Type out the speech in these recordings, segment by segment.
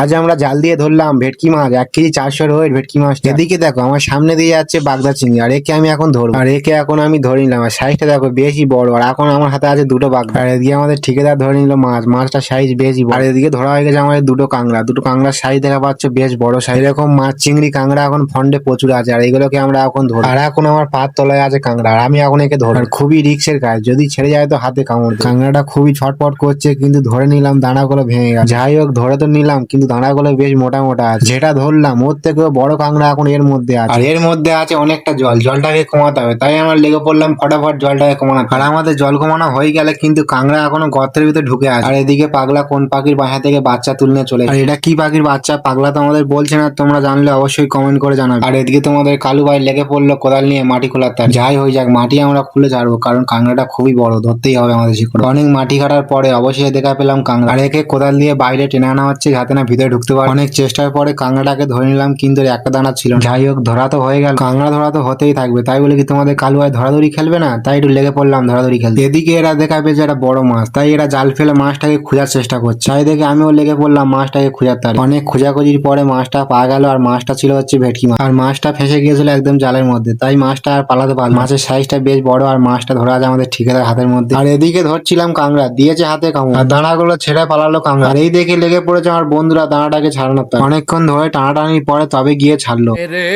আজ আমরা জাল দিয়ে ধরলাম ভেটকি মাছ, এক কেজি চারশো ওয়েট ভেটকি মাছ এদিকে দেখো, আমার সামনে দিয়ে যাচ্ছে বাগদা চিংড়ি, আর একে আমি এখন ধরবো। আর একে এখন আমি ধরে নিলাম আর সাইজটা দেখো বেশি বড়, আর এখন আমার হাতে আছে দুটো বাগদা। আর এদিকে আমাদের ঠিকাদার ধরে নিল মাছ, মাছটা সাইজ বেশি বড়। আর এদিকে ধরা হয়ে গেছে আমাদের দুটো কাংড়া দুটো কাংড়ার সাইজ দেখা পাচ্ছ বেশ বড় সাইজ এরকম মাছ, চিংড়ি কাংড়া এখন ফন্ডে প্রচুর আছে, আর এগুলোকে আমরা এখন ধরবো। আর এখন আমার পাত তলায় আছে কাংড়া আর আমি এখন একে ধরবো। খুবই রিক্সের কাজ, যদি ছেড়ে যায় তো হাতে কামড় দেবে। কাংড়াটা খুবই ছটপট করছে, কিন্তু ধরে নিলাম দানাগুলো ভেঙে গেছে। যাই হোক, ধরে তো নিলাম, কিন্তু দানাগুলো বেশ মোটা মোটা আছে। যেটা ধরলাম ওর থেকেও বড় কাঁকড়া এখন এর মধ্যে আছে। আর এর মধ্যে আছে অনেকটা জল জলটাকে কমাতে হবে। তাই আমরা লেগে পড়লাম ফটাফট জলটাকে কমানো। আর আমাদের জল কমানো হয়ে গেলে কিন্তু কাঁকড়া এখনও গর্তের ভিতরে ঢুকে আছে। আর এদিকে পাগলা কোন পাখির বাসা থেকে বাচ্চা তুলে নিয়ে চলে আর এটা কি পাখির বাচ্চা? পাগলা তো আমাদের বলছে না তোমরা জানলে অবশ্যই কমেন্ট করে জানাবে। আর এদিকে তোমাদের কালু ভাই লেগে পড়ল কোদাল নিয়ে মাটি খোলার তার। যাই হয়ে যাক মাটি আমরা খুলে ছাড়বো কারণ কাঁকড়াটা খুবই বড় ধরতেই হবে আমাদের শিকড়। অনেক মাটি কাটার পরে অবশ্যই দেখা পেলাম কাঁকড়া। আর একে কোদাল দিয়ে বাইরে টেনে আনা হচ্ছে যাতে না ভিতরে ঢুকতে পারে। অনেক চেষ্টার পরে কাংড়াটাকে ধরে নিলাম, কিন্তু একটা দানা ছিল। যাই হোক ধরা তো হয়ে গেল। কাংড়া ধরা তো হতেই থাকবে। তাই বলে কি তোমাদের কালু ভাই ধরাধরি খেলবে না? তাই একটু লেগে পড়লাম ধরাধরি খেলতে। এদিকে এরা দেখা পেয়েছে একটা বড় মাছ। তাই এরা জাল ফেলে মাছটাকে খোঁজার চেষ্টা করছে। তাই দেখে আমিও লেগে পড়লাম মাছটাকে খোঁজার তারে। অনেক খোঁজাখুঁজির পরে মাছটা পাওয়া গেল আর মাছটা ছিল হচ্ছে ভেটকি মাছ। আর মাছটা ফেসে গিয়েছিল একদম জালের মধ্যে। তাই মাছটা আর পালাতে পারল মাছের সাইজটা বেশ বড় আর মাছটা ধরা আছে আমাদের ঠিকাদার হাতের মধ্যে। আর এদিকে ধরছিলাম কাংড়া দিয়েছে হাতে কামড়। আর দানাগুলো ছেড়ে পালালো কাংড়া আর এই দেখে লেগে পড়েছে আমার বন্ধুরা ছেলেরা দাঁড়াটাকে ছাড়ে না অনেকক্ষণ ধরে টানাটানি পরে তবে গিয়ে ছাড়লো। রে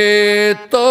তো